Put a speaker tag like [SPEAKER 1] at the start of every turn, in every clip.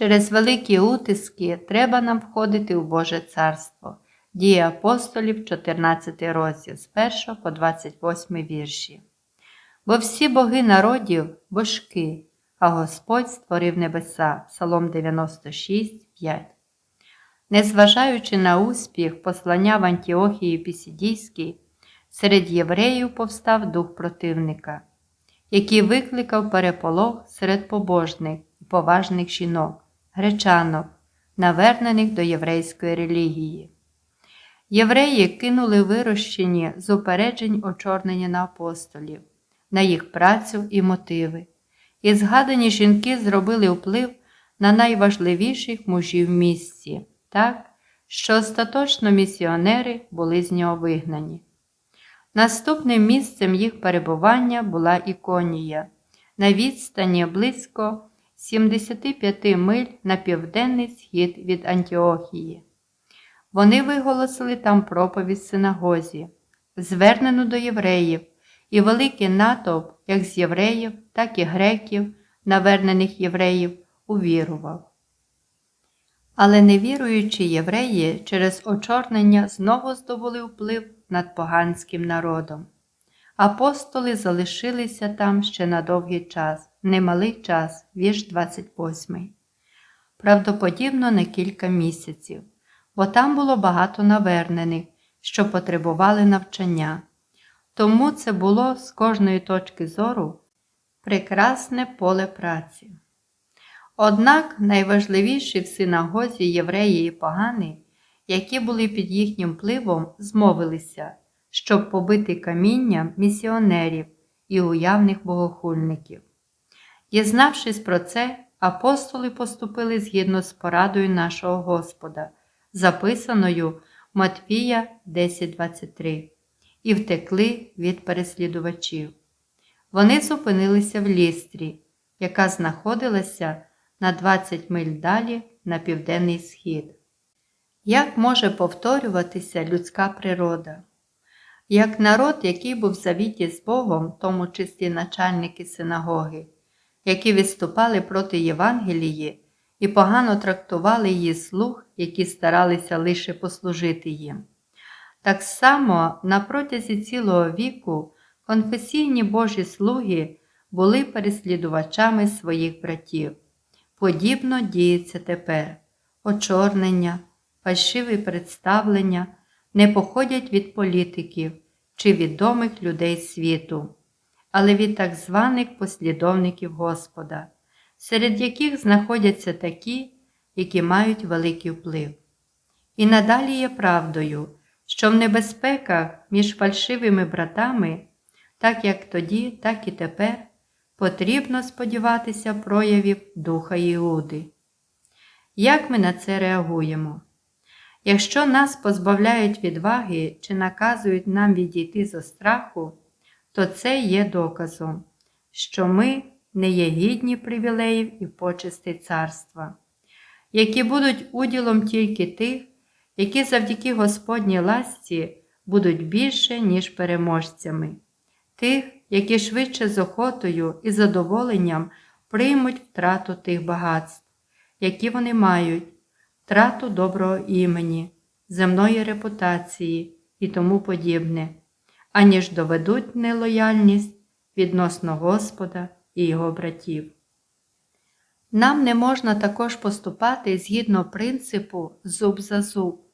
[SPEAKER 1] Через великі утиски треба нам входити у Боже Царство. Дії апостолів, 14 розділ з 1 по 28 вірші. Бо всі боги народів божки, а Господь створив небеса. Псалом 96, 5. Незважаючи на успіх послання в Антіохії Пісідійській, серед євреїв повстав дух противника, який викликав переполох серед побожних і поважних жінок, гречанок, навернених до єврейської релігії. Євреї кинули вирощені з упереджень очорнення на апостолів, на їх працю і мотиви, і згадані жінки зробили вплив на найважливіших мужів в місті, так, що остаточно місіонери були з нього вигнані. Наступним місцем їх перебування була Іконія на відстані близько 75 миль на південний схід від Антіохії. Вони виголосили там проповідь синагозі, звернену до євреїв, і великий натовп, як з євреїв, так і греків, навернених євреїв, увірував. Але невіруючі євреї через очорнення знову здобули вплив над поганським народом. Апостоли залишилися там ще на довгий час, немалий час, вірш 28. Правдоподібно на кілька місяців, бо там було багато навернених, що потребували навчання. Тому це було з кожної точки зору прекрасне поле праці. Однак найважливіші в синагозі євреї і погани, які були під їхнім впливом, змовилися, щоб побити камінням місіонерів і уявних богохульників. Дізнавшись про це, апостоли поступили згідно з порадою нашого Господа, записаною Матвія 10.23, і втекли від переслідувачів. Вони зупинилися в лістрі, яка знаходилася на 20 миль далі на південний схід. Як може повторюватися людська природа? Як народ, який був в завіті з Богом, в тому числі начальники синагоги, які виступали проти Євангелії і погано трактували її слух, які старалися лише послужити їм. Так само на протязі цілого віку конфесійні Божі слуги були переслідувачами своїх братів. Подібно діється тепер очорнення, фальшиві представлення не походять від політиків чи відомих людей світу, але від так званих послідовників Господа, серед яких знаходяться такі, які мають великий вплив. І надалі є правдою, що в небезпеках між фальшивими братами, так як тоді, так і тепер потрібно сподіватися проявів Духа Іуди. Як ми на це реагуємо? Якщо нас позбавляють відваги чи наказують нам відійти зо страху, то це є доказом, що ми не є гідні привілеїв і почестей царства, які будуть уділом тільки тих, які завдяки Господній ласті будуть більше, ніж переможцями, тих, які швидше з охотою і задоволенням приймуть втрату тих багатств, які вони мають, втрату доброго імені, земної репутації і тому подібне, аніж доведуть нелояльність відносно Господа і його братів. Нам не можна також поступати згідно принципу зуб за зуб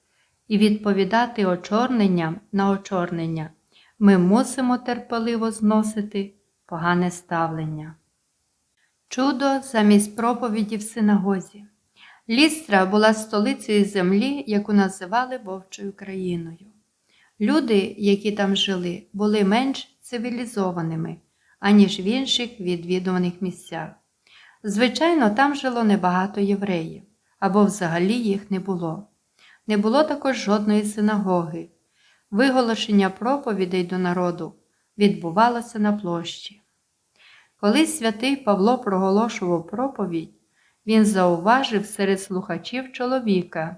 [SPEAKER 1] і відповідати очорненням на очорнення ми мусимо терпеливо зносити погане ставлення. Чудо замість проповіді в синагозі. Лістра була столицею землі, яку називали Вовчою країною. Люди, які там жили, були менш цивілізованими, аніж в інших відвідуваних місцях. Звичайно, там жило небагато євреїв, або взагалі їх не було. Не було також жодної синагоги, виголошення проповідей до народу відбувалося на площі. Коли святий Павло проголошував проповідь, він зауважив серед слухачів чоловіка,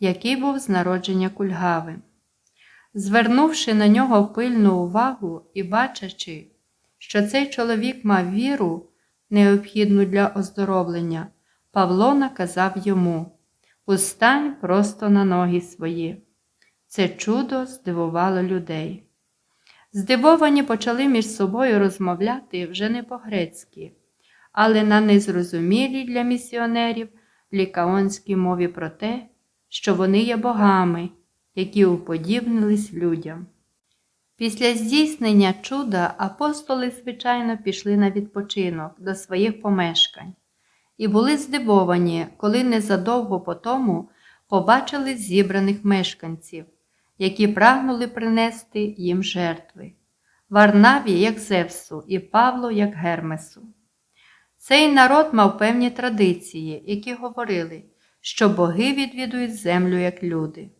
[SPEAKER 1] який був з народження кульгавим. Звернувши на нього пильну увагу і бачачи, що цей чоловік мав віру, необхідну для оздоровлення, Павло наказав йому Устань просто на ноги свої. Це чудо здивувало людей. Здивовані почали між собою розмовляти вже не по-грецьки, але на незрозумілій для місіонерів лікаонській мові про те, що вони є богами, які уподібнились людям. Після здійснення чуда апостоли, звичайно, пішли на відпочинок до своїх помешкань і були здивовані, коли незадовго по тому побачили зібраних мешканців, які прагнули принести їм жертви. Варнаві, як Зевсу, і Павло, як Гермесу. Цей народ мав певні традиції, які говорили, що боги відвідують землю як люди.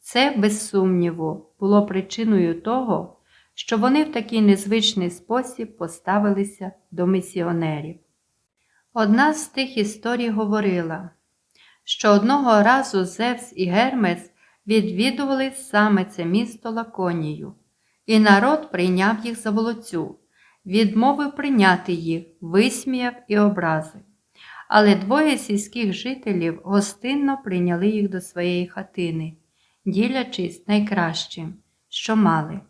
[SPEAKER 1] Це, без сумніву, було причиною того, що вони в такий незвичний спосіб поставилися до місіонерів. Одна з тих історій говорила, що одного разу Зевс і Гермес відвідували саме це місто Лаконію, і народ прийняв їх за волоцю, відмовив прийняти їх, висміяв і образив. Але двоє сільських жителів гостинно прийняли їх до своєї хатини, ділячись найкращим, що мали.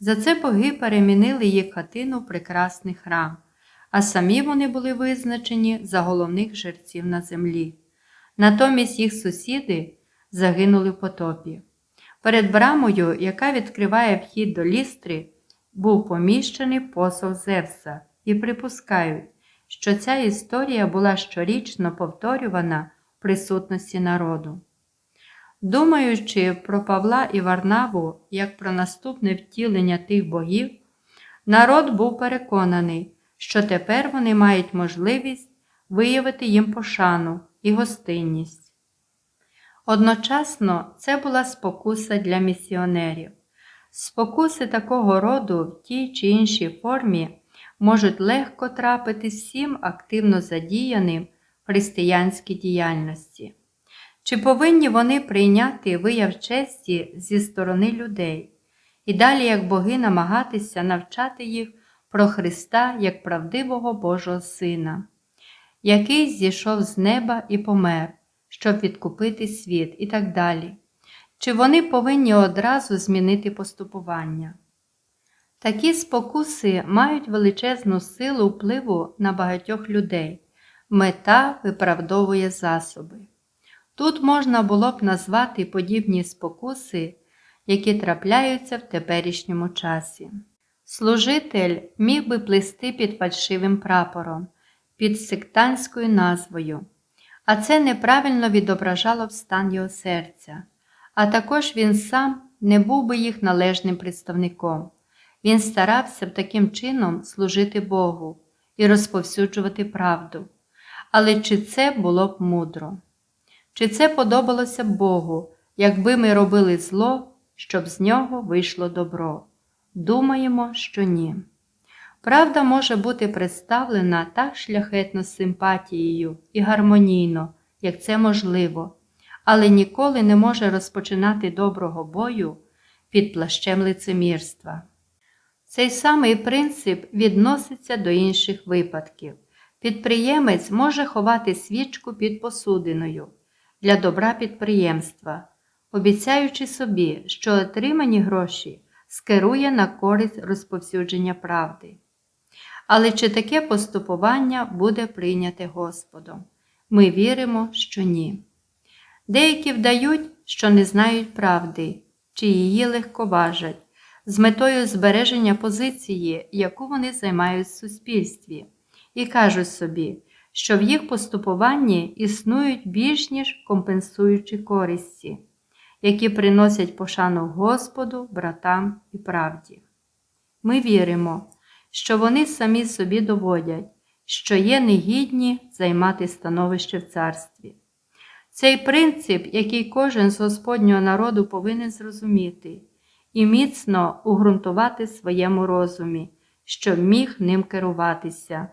[SPEAKER 1] За це боги перемінили їх хатину в прекрасний храм, а самі вони були визначені за головних жерців на землі. Натомість їх сусіди загинули в потопі. Перед брамою, яка відкриває вхід до лістри, був поміщений посол Зевса, і припускають, що ця історія була щорічно повторювана в присутності народу. Думаючи про Павла і Варнаву як про наступне втілення тих богів, народ був переконаний, що тепер вони мають можливість виявити їм пошану і гостинність. Одночасно це була спокуса для місіонерів. Спокуси такого роду в тій чи іншій формі можуть легко трапити всім активно задіяним в християнській діяльності. Чи повинні вони прийняти вияв честі зі сторони людей і далі, як боги, намагатися навчати їх про Христа як правдивого Божого Сина, який зійшов з неба і помер, щоб відкупити світ і так далі? Чи вони повинні одразу змінити поступування? Такі спокуси мають величезну силу впливу на багатьох людей. Мета виправдовує засоби. Тут можна було б назвати подібні спокуси, які трапляються в теперішньому часі. Служитель міг би плисти під фальшивим прапором, під сектантською назвою, а це неправильно відображало в стан його серця, а також він сам не був би їх належним представником. Він старався б таким чином служити Богу і розповсюджувати правду. Але чи це було б мудро? Чи це подобалося б Богу, якби ми робили зло, щоб з нього вийшло добро? Думаємо, що ні. Правда може бути представлена так шляхетно симпатією і гармонійно, як це можливо, але ніколи не може розпочинати доброго бою під плащем лицемірства. Цей самий принцип відноситься до інших випадків. Підприємець може ховати свічку під посудиною для добра підприємства, обіцяючи собі, що отримані гроші скерує на користь розповсюдження правди. Але чи таке поступування буде прийняте Господом? Ми віримо, що ні. Деякі вдають, що не знають правди, чи її легковажать, з метою збереження позиції, яку вони займають в суспільстві, і кажуть собі, що в їх поступуванні існують більш ніж компенсуючі користі, які приносять пошану Господу, братам і правді. Ми віримо, що вони самі собі доводять, що є негідні займати становище в царстві. Цей принцип, який кожен з Господнього народу повинен зрозуміти і міцно угрунтувати своєму розумі, щоб міг ним керуватися,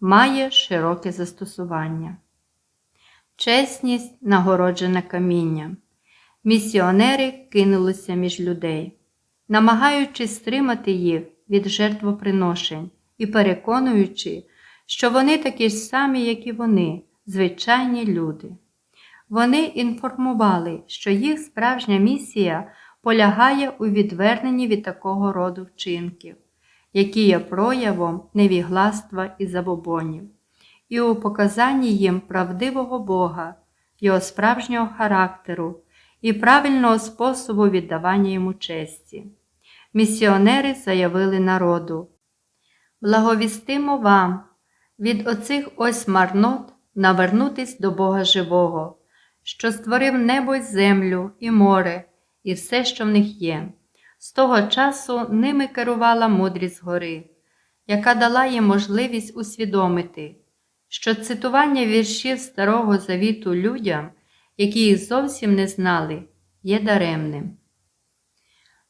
[SPEAKER 1] має широке застосування. Чесність нагороджена камінням. Місіонери кинулися між людей, намагаючись стримати їх від жертвоприношень і переконуючи, що вони такі ж самі, як і вони, звичайні люди. Вони інформували, що їх справжня місія полягає у відверненні від такого роду вчинків, які є проявом невігластва і забобонів, і у показанні їм правдивого Бога, його справжнього характеру і правильного способу віддавання йому честі. Місіонери заявили народу: Благовістимо вам від оцих ось марнот навернутись до Бога живого, що створив небо й землю, і море, і все, що в них є. З того часу ними керувала мудрість гори, яка дала їм можливість усвідомити, що цитування віршів Старого Завіту людям, які їх зовсім не знали, є даремним.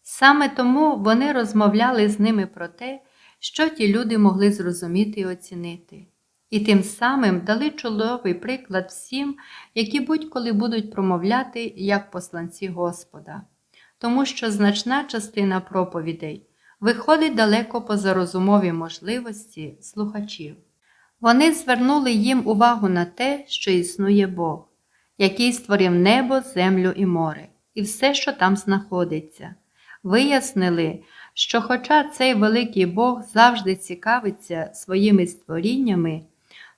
[SPEAKER 1] Саме тому вони розмовляли з ними про те, що ті люди могли зрозуміти і оцінити, і тим самим дали чудовий приклад всім, які будь-коли будуть промовляти як посланці Господа, тому що значна частина проповідей виходить далеко поза розумові можливості слухачів. Вони звернули їм увагу на те, що існує Бог, який створив небо, землю і море, і все, що там знаходиться. Вияснили, що, хоча цей великий Бог завжди цікавиться своїми створіннями,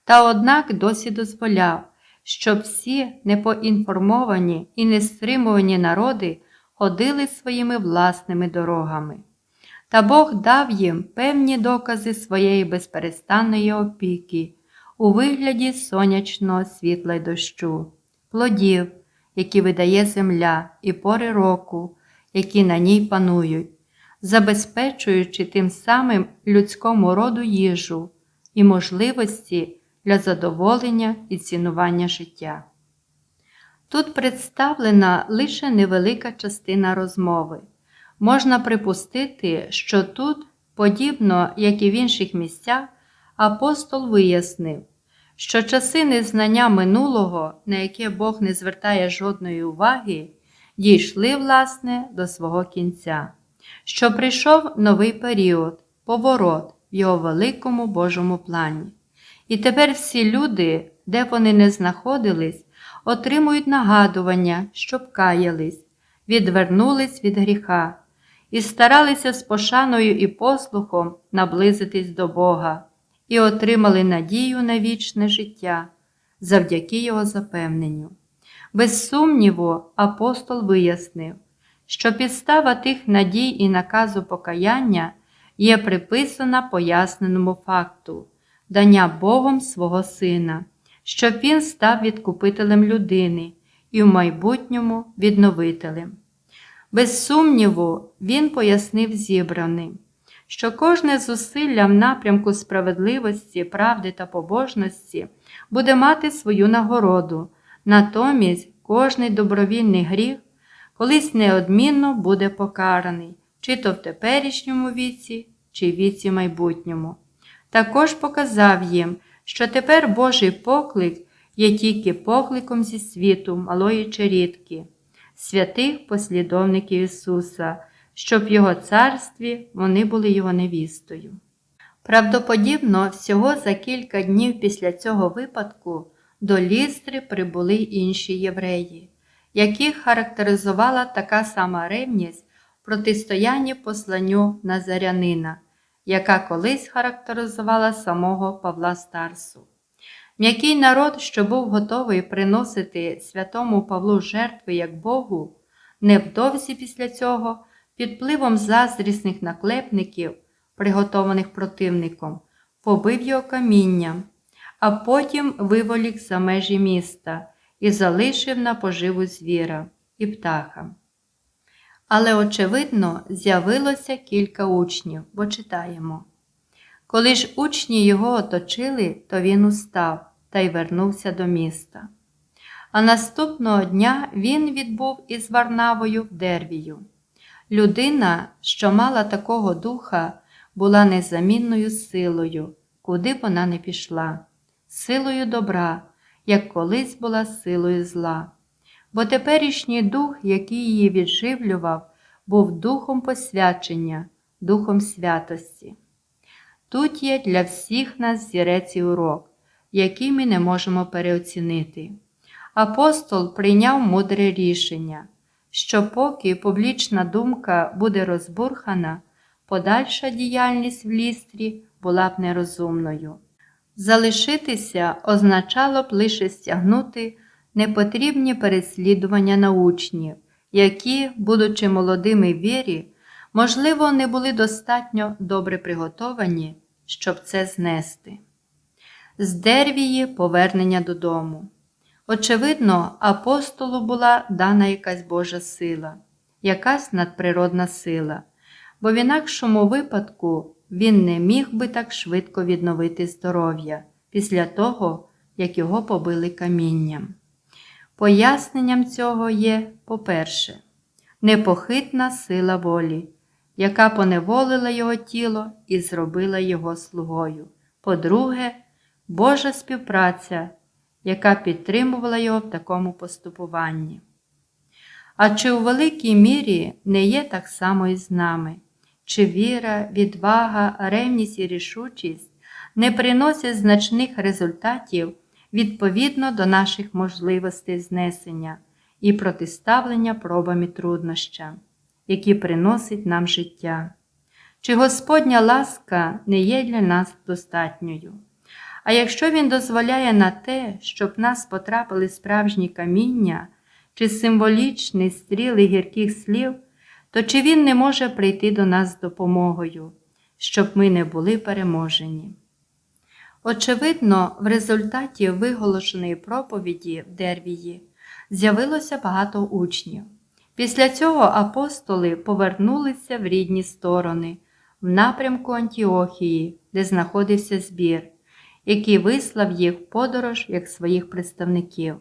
[SPEAKER 1] та однак досі дозволяв, щоб всі непоінформовані і нестримувані народи ходили своїми власними дорогами. Та Бог дав їм певні докази своєї безперестанної опіки у вигляді сонячного світла й дощу, плодів, які видає земля, і пори року, які на ній панують, забезпечуючи тим самим людському роду їжу і можливості для задоволення і цінування життя. Тут представлена лише невелика частина розмови. Можна припустити, що тут, подібно як і в інших місцях, апостол вияснив, що часи незнання минулого, на яке Бог не звертає жодної уваги, дійшли, власне, до свого кінця, що прийшов новий період, поворот в його великому Божому плані. І тепер всі люди, де вони не знаходились, отримують нагадування, щоб каялись, відвернулись від гріха і старалися з пошаною і послухом наблизитись до Бога і отримали надію на вічне життя завдяки Його запевненню. Без сумніву, апостол вияснив, що підстава тих надій і наказу покаяння є приписана поясненому факту, дання Богом свого Сина, щоб Він став відкупителем людини і в майбутньому відновителем. Без сумніву, він пояснив зібраним, що кожне зусилля в напрямку справедливості, правди та побожності буде мати свою нагороду, натомість кожний добровільний гріх колись неодмінно буде покараний, чи то в теперішньому віці, чи віці майбутньому. Також показав їм, що тепер Божий поклик є тільки покликом зі світу малої черідки святих послідовників Ісуса, щоб в Його царстві вони були Його невістою. Правдоподібно, всього за кілька днів після цього випадку до лістри прибули інші євреї, яких характеризувала така сама ревність в протистоянні посланню Назарянина, яка колись характеризувала самого Павла Старсу. М'який народ, що був готовий приносити святому Павлу жертви як Богу, невдовзі після цього, під впливом заздрісних наклепників, приготованих противником, побив його камінням, а потім виволік за межі міста і залишив на поживу звіра і птаха. Але, очевидно, з'явилося кілька учнів, бо читаємо. Коли ж учні його оточили, то він устав та й вернувся до міста. А наступного дня він відбув із Варнавою в Дервію. Людина, що мала такого духа, була незамінною силою, куди б вона не пішла, силою добра, як колись була силою зла. Бо теперішній дух, який її відживлював, був духом посвячення, духом святості. Тут є для всіх нас зірець і урок, які ми не можемо переоцінити. Апостол прийняв мудре рішення, що поки публічна думка буде розбурхана, подальша діяльність в лістрі була б нерозумною. Залишитися означало б лише стягнути непотрібні переслідування на учнів, які, будучи молодими в вірі, можливо, не були достатньо добре приготовані, щоб це знести. З Дервії повернення додому. Очевидно, апостолу була дана якась Божа сила, якась надприродна сила, бо в інакшому випадку він не міг би так швидко відновити здоров'я після того, як його побили камінням. Поясненням цього є, по-перше, непохитна сила волі, яка поневолила його тіло і зробила його слугою. По-друге, Божа співпраця, яка підтримувала його в такому поступуванні. А чи у великій мірі не є так само і з нами? Чи віра, відвага, ревність і рішучість не приносять значних результатів відповідно до наших можливостей знесення і протиставлення пробам і труднощам, які приносить нам життя? Чи Господня ласка не є для нас достатньою? А якщо Він дозволяє на те, щоб нас потрапили справжні каміння чи символічні стріли гірких слів, то чи Він не може прийти до нас з допомогою, щоб ми не були переможені? Очевидно, в результаті виголошеної проповіді в Дервії з'явилося багато учнів. Після цього апостоли повернулися в рідні сторони, в напрямку Антіохії, де знаходився збір, який вислав їх подорож як своїх представників.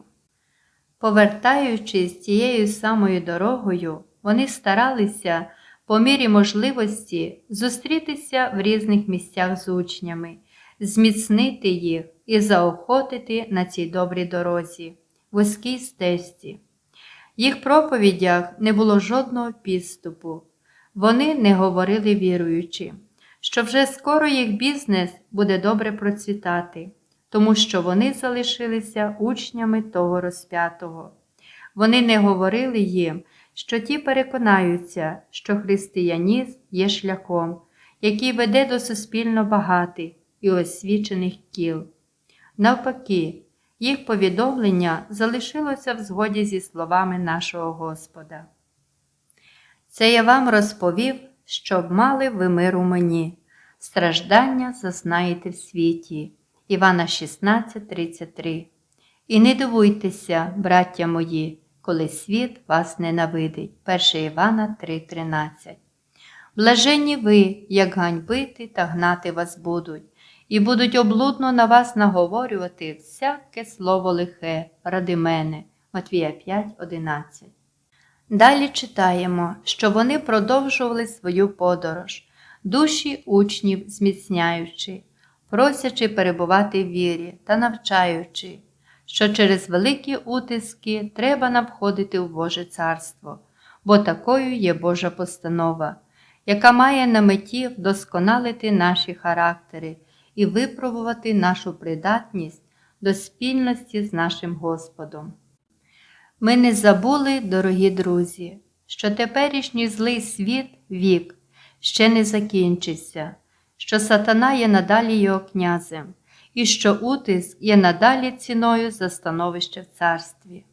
[SPEAKER 1] Повертаючись тією самою дорогою, вони старалися по мірі можливості зустрітися в різних місцях з учнями, зміцнити їх і заохотити на цій добрій дорозі, вузькій стежці. Їх проповідях не було жодного підступу. Вони не говорили віруючи, що вже скоро їх бізнес буде добре процвітати, тому що вони залишилися учнями того розп'ятого. Вони не говорили їм, що ті переконаються, що християнізм є шляхом, який веде до суспільно багатих і освічених кіл. Навпаки, їх повідомлення залишилося в згоді зі словами нашого Господа. Це я вам розповів, щоб мали ви мир у мені, страждання зазнаєте в світі. Івана 16:33. І не дивуйтеся, браття мої, коли світ вас ненавидить. 1 Івана 3:13. Блаженні ви, як ганьбити та гнати вас будуть, і будуть облудно на вас наговорювати всяке слово лихе ради мене. Матвія 5:11. Далі читаємо, що вони продовжували свою подорож, душі учнів зміцняючи, просячи перебувати в вірі та навчаючи, що через великі утиски треба нам входити у Боже Царство, бо такою є Божа постанова, яка має на меті вдосконалити наші характери і випробувати нашу придатність до спільності з нашим Господом. Ми не забули, дорогі друзі, що теперішній злий світ вік ще не закінчиться, що сатана є надалі його князем, і що утиск є надалі ціною за становище в царстві.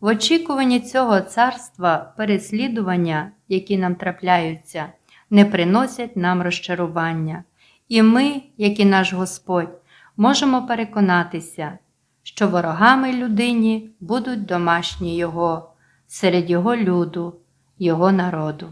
[SPEAKER 1] В очікуванні цього царства переслідування, які нам трапляються, не приносять нам розчарування, і ми, як і наш Господь, можемо переконатися, що ворогами людині будуть домашні Його, серед Його люду, Його народу.